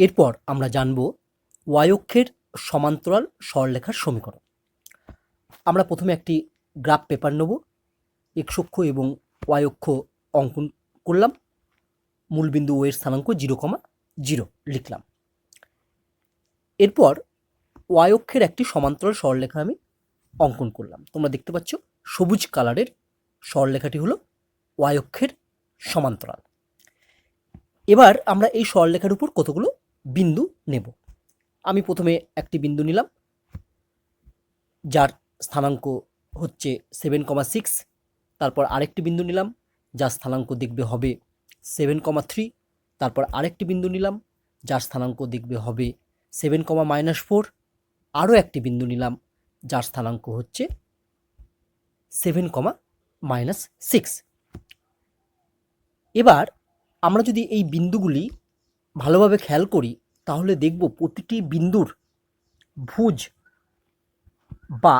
এরপর আমরা জানব ওয়াই অক্ষের সমান্তরাল সরলরেখার সমীকরণ। আমরা প্রথমে একটি গ্রাফ পেপার নেব এক্স অক্ষ এবং ওয়াই অক্ষ অঙ্কন করলাম, মূলবিন্দু ও এর স্থানাঙ্ক জিরো কমা জিরো লিখলাম। এরপর ওয়াই অক্ষের একটি সমান্তরাল সরলরেখা আমি অঙ্কন করলাম। তোমরা দেখতে পাচ্ছ সবুজ কালারের সরলরেখাটি হলো ওয়াই অক্ষের সমান্তরাল। এবার আমরা এই সরলরেখার উপর কতগুলো বিন্দু নেব। আমি প্রথমে একটি বিন্দু নিলাম, যার স্থানাঙ্ক হচ্ছে সেভেন কমা সিক্স তারপর আরেকটি বিন্দু নিলাম, যার স্থানাঙ্ক দেখবে হবে সেভেন কমা থ্রি তারপর আরেকটি বিন্দু নিলাম, যার স্থানাঙ্ক দেখবে হবে সেভেন কমা মাইনাস ফোর আরও একটি বিন্দু নিলাম, যার স্থানাঙ্ক হচ্ছে সেভেন কমা মাইনাস সিক্স এবার আমরা যদি এই বিন্দুগুলি ভালোভাবে খেয়াল করি, তাহলে দেখব প্রতিটি বিন্দুর ভুজ বা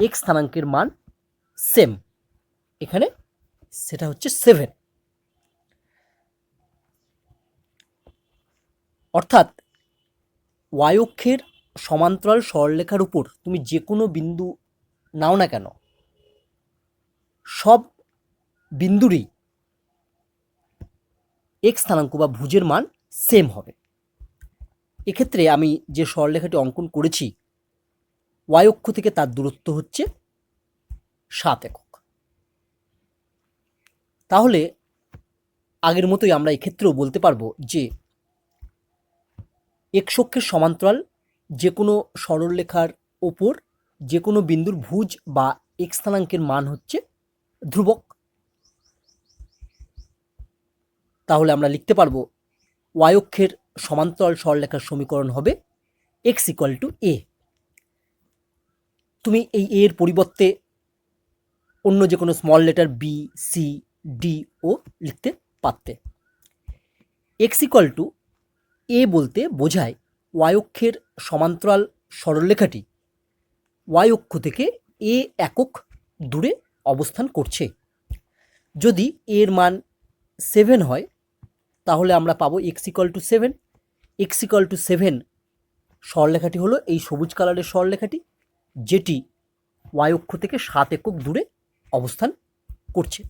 এক স্থানাঙ্কের মান সেম এখানে সেটা হচ্ছে সেভেন অর্থাৎ ওয়াই অক্ষের সমান্তরাল সরলরেখার উপর তুমি যে কোনো বিন্দু নাও না কেন, সব বিন্দুরই এক স্থানাঙ্ক বা ভুজের মান সেম হবে। এক্ষেত্রে আমি যে সরলরেখাটি অঙ্কন করেছি অক্ষ থেকে তার দূরত্ব হচ্ছে সাত একক। তাহলে আগের মতোই আমরা এক্ষেত্রেও বলতে পারব যে অক্ষের সমান্তরাল যে কোনো সরলরেখার ওপর যে কোনো বিন্দুর ভুজ বা এক স্থানাঙ্কের মান হচ্ছে ধ্রুবক। তাহলে আমরা লিখতে পারব অক্ষের সমান্তরাল সরলরেখার সমীকরণ হবে এক্স ইকুয়াল টু এ তুমি এই এর পরিবর্তে অন্য যে কোনো small letter B C D ও লিখতে পারতে। এক্স ইকুয়াল টু এ বলতে বোঝায় অক্ষের সমান্তরাল সরলরেখাটি অক্ষ থেকে এ একক দূরে অবস্থান করছে। যদি এর মান সেভেন হয় তাহলে আমরা পাবো X equal to seven X equal to seven স্বরলেখাটি হলো এই সবুজ কালারের স্বরলেখাটি যেটি ওয়াই অক্ষ থেকে সাত একক দূরে অবস্থান করছে।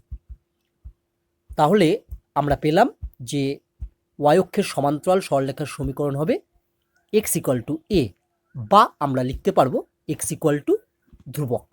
তাহলে আমরা পেলাম যে ওয়াই অক্ষের সমান্তরাল স্বরলেখার সমীকরণ হবে এক্স ইকুয়াল টু এ বা আমরা লিখতে পারব এক্স ইকুয়াল টু ধ্রুবক।